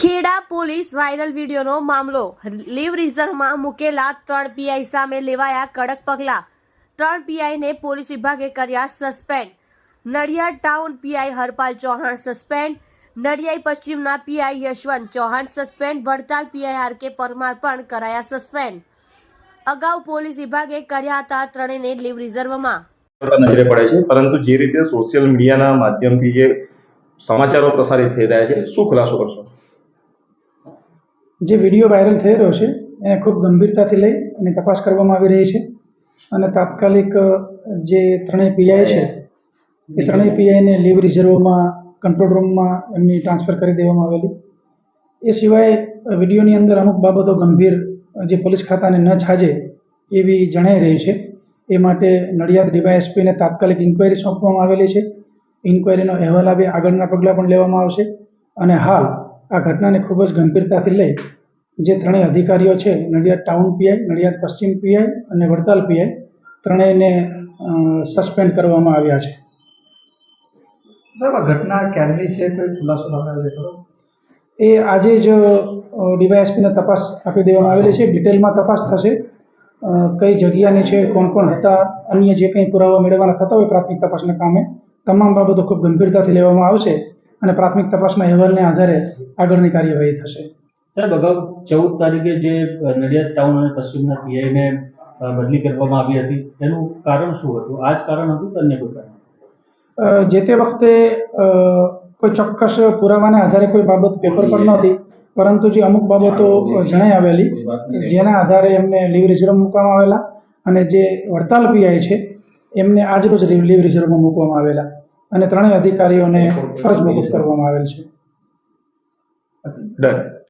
Kheda police viral વિડીયોનો મામલો. Leave રિઝર્વમાં મૂકેલા ત્રણ પીઆઈ સામે લેવાયા કડક પગલાં. ત્રણ પીઆઈને પોલીસ વિભાગે કર્યા suspend. Nadiad town PI Harpal Chauhan suspend. નડિયાઈ પશ્ચિમના PI Yashwant Chauhan suspend. Vadtal PI R K Parmar પણ કરાયા સસ્પેન્ડ. અગાઉ પોલીસ વિભાગે કર્યા હતા ત્રણેયને લીવ રિઝર્વમાં. નજરે પડે છે, પરંતુ જે રીતે સોશિયલ મીડિયાના માધ્યમથી જે સમાચારો પ્રસારિત થઈ રહ્યા છે, શું ખુલાસો કરશો? જે વીડિયો વાયરલ થઈ રહ્યો છે એને ખૂબ ગંભીરતાથી લઈ અને તપાસ કરવામાં આવી રહી છે. અને તાત્કાલિક જે ત્રણેય પીઆઈ છે એ ત્રણેય પીઆઈને લીવ રિઝર્વમાં કંટ્રોલ રૂમમાં એમની ટ્રાન્સફર કરી દેવામાં આવેલી. એ સિવાય વિડીયોની અંદર અમુક બાબતો ગંભીર જે પોલીસ ખાતાને ન છાજે એવી જણાઈ રહી છે. એ માટે નડિયાદ ડીવાયએસપીને તાત્કાલિક ઇન્ક્વાયરી સોંપવામાં આવેલી છે. ઇન્ક્વાયરીનો અહેવાલ આવી આગળના પગલાં પણ લેવામાં આવશે. અને હાલ આ ઘટનાને ખૂબ જ ગંભીરતાથી લઈ જે ત્રણેય અધિકારીઓ છે નડિયાદ ટાઉન પીઆઈ નડિયાદ પશ્ચિમ પીઆઈ અને વડતાલ પીઆઈ ત્રણેયને સસ્પેન્ડ કરવામાં આવ્યા છે. બરાબર ઘટના ક્યારની છે? કોઈ ખુલાસો આવે ખરો? એ આજે જ ડીવાયએસપીને તપાસ આપી દેવામાં આવેલી છે. ડિટેલમાં તપાસ થશે. કઈ જગ્યાની છે કોણ કોણ હતા અન્ય જે કંઈ પુરાવા મેળવવાના થતા હોય પ્રાથમિક તપાસના કામે તમામ બાબતો ખૂબ ગંભીરતાથી લેવામાં આવશે. અને પ્રાથમિક તપાસના અહેવાલને આધારે આગળની કાર્યવાહી થશે. સાહેબ અગાઉ ચૌદ તારીખે જે નડિયાદ ટાઉન અને પશ્ચિમના પીઆઈને બદલી કરવામાં આવી હતી એનું કારણ શું હતું? આ જ કારણ હતું કે અન્ય કોઈ કારણ? જે તે વખતે કોઈ ચોક્કસ પુરાવાના આધારે કોઈ બાબત પેપર પર નહોતી પરંતુ જે અમુક બાબતો જણાઈ આવેલી જેના આધારે એમને લીવ રિઝર્વ મૂકવામાં આવેલા અને જે વડતાલ પીઆઈ છે એમને આજરોજ લીવ રિઝર્વમાં મૂકવામાં આવેલા. અને ત્રણેય અધિકારીઓને ફરજ મોકૂફ કરવામાં આવેલ છે. ડન.